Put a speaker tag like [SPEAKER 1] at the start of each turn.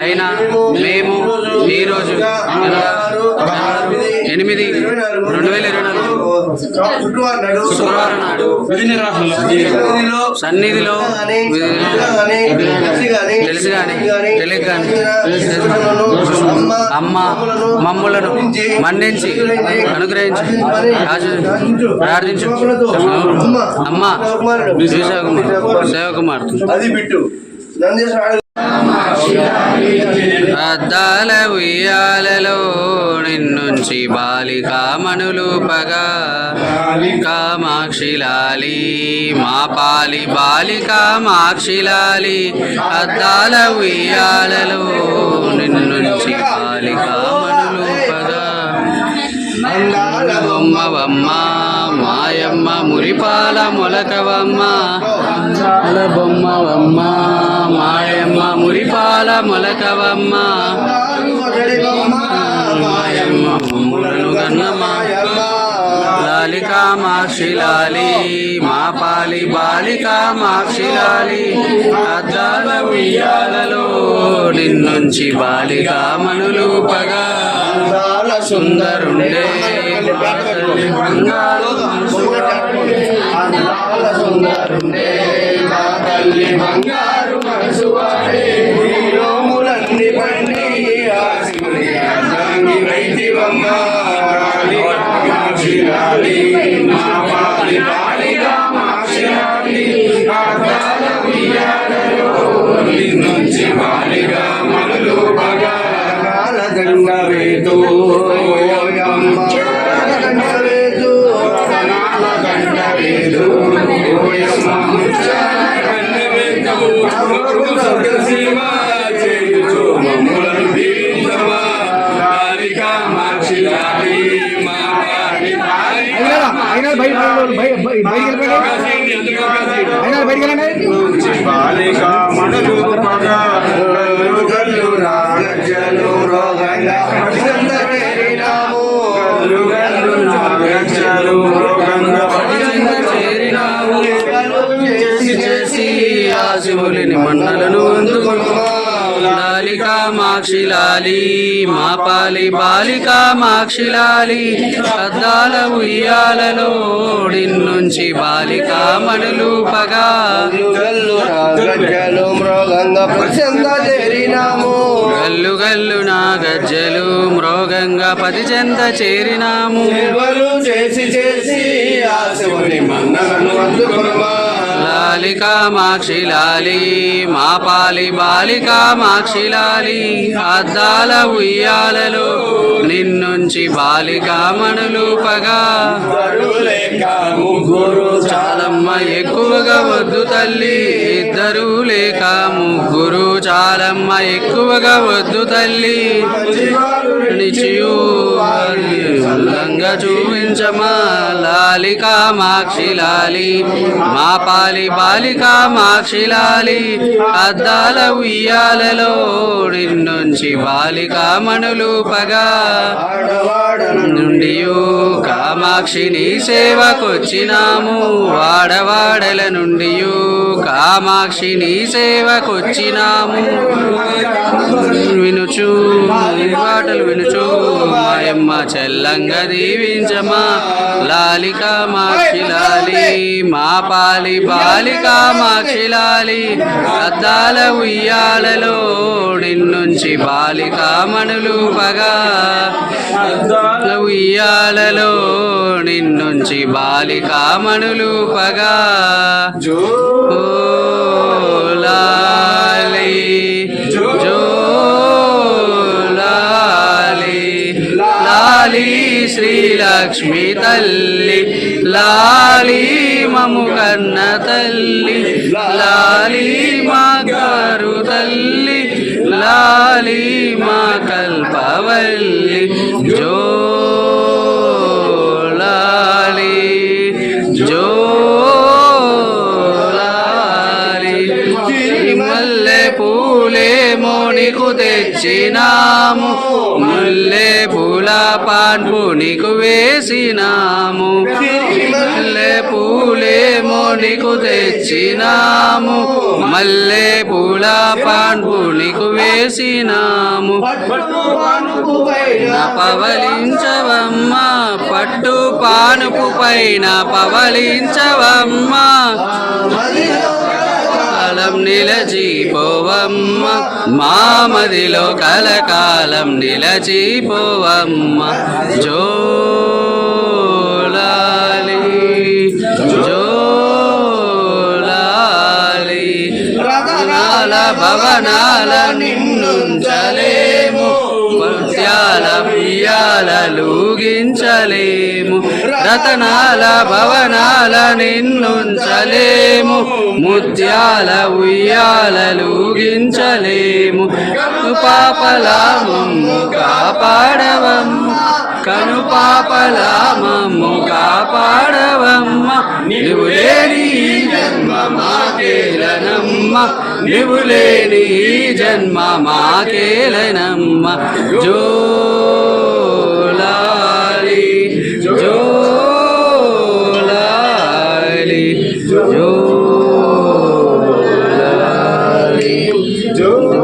[SPEAKER 1] అయినా మేము ఈరోజు ఎనిమిది రెండు వేల ఇరవై నాలుగు శుక్రవారం నాడు సన్నిధిలో తెలిసి కానీ తెలియక కానీ అమ్మ మమ్ములను మన్నించి అనుగ్రహించి ప్రార్థించు. అమ్మ శివకుమార్ శివకుమార్
[SPEAKER 2] అది బిట్టు.
[SPEAKER 1] అద్దాల ఉయ్యాలలో నిన్నుంచి బాలికామణులు పగా. కామాక్షిలాలి మా పాలి బాలికామాక్షిలాలి అద్దాల ఉయ్యాలలో నిన్నుంచి బాలికామణులు పగా. బొమ్మవమ్మ మాయమ్మ మురిపాల మొలకవమ్మ. అల బొమ్మవమ్మ మాయమ్మ మురిపాల మొలకవమ్మ. మాయమ్మ మమ్ములను గన్నమ్మ. లాలికామాక్షిలాలి మా పాలి బాలికామాక్షిలాలి. అద్దాల ఉయ్యాలలో నిన్నుంచి బాలికామణులు పగా. సుందరుండే బంగారు
[SPEAKER 2] సుందరుండే మా తల్లి బంగారు మనసువాడే రోములన్నీ పండి ఆశివుని అర్ధాంగి వైద్యవమ్మ మా పాలి మాక్షిరాలి పగా వేదు ఓయమ్మ వేదు
[SPEAKER 3] అయినా బయట అయినా బయటికి వెళ్ళండి
[SPEAKER 2] బాలిక మనలు పగ గల్లు రోగంగా
[SPEAKER 1] మండలను అందుకున్నా లాలికా మాక్షిలాలి మా పాలి బాలికా మాక్షిలాలి అద్దాల ఉయ్యాలలో నిన్నుంచి బాలికా మణులు పగా.
[SPEAKER 2] గల్లు నాగజలు మృగంగా ప్రచంద చేరినాము.
[SPEAKER 1] గల్లు గల్లు నా గజ్జలు మృగంగా పది చెంత చేరినాము
[SPEAKER 2] చేసి చేసి ఆ శివుని మన్నలను అందుకున్నా
[SPEAKER 1] లాలికా మాక్షిలాలి మా పాలి బాలికా మాక్షిలాలి అద్దాల ఉయ్యాలలో నిన్నుంచి బాలికా మణులు పగా
[SPEAKER 2] లేక ముగ్గురు
[SPEAKER 1] చాలమ్మ ఎక్కువగా వద్దు తల్లి ఇద్దరు లేక ముగ్గురు చాలమ్మ ఎక్కువగా వద్దు తల్లి. నిచియు ఉల్లంగా చూపించమా లాలికా మాక్షిలాలి మా పాలి బాలికా మాక్షిలాలి అద్దాల ఉయ్యాలలో నిన్నుంచి బాలికా మణులు పగా. నుండి కామాక్షిని సేవకొచ్చినాము వాడవాడల నుండి కామాక్షిని సేవకొచ్చినాము. వినుచు పాటలు వినుచు మాయమ్మ చెల్లంగ దీవించమా లాలిక మాక్షిలాలి మా పాలి బాలిక మాక్షిలాలి అద్దాల ఉయ్యాలలో నిన్నుంచి బాలిక మణులు పగా ఉయ్యాలలో నిన్నుంచి బాలిక మణులు పగా. జో లక్ష్మి తల్లి లాలి మము కన్న తల్లి లాలి మా గారు తల్లి లాలి మా కల్పవల్లి జో తెచ్చినాము ముల్లే పూల పాన్పు నీకు వేసినాము. మల్లె పూలేమో నీకు తెచ్చినాము. మల్లె పూల పాన్పు నీకు వేసినాము. పవలించవమ్మా పట్టు పానుపు పైన పవలించవమ్మా. కలకాలం నిలచిపోవమ్మ. మామదిలో కలకాలం నిలచిపోవమ్మ. జోలాలి జోలాలి. రతనాల భవనాల నిన్నుంచలేము. ముత్యాల బియ్యాలూగించలేము రతనాల భవనాల నిన్నుంచలేము ముత్యాల ఉయ్యాలూగించలేము కను పాపల మమ్ము కాపాడవమ్మ కను పాపల మమ్ము కాపాడవమ్మ నువ్వు లేని జన్మ మాకేలనమ్మ కేలనమ్మ లేని జన్మ మాకేలనమ్మ yo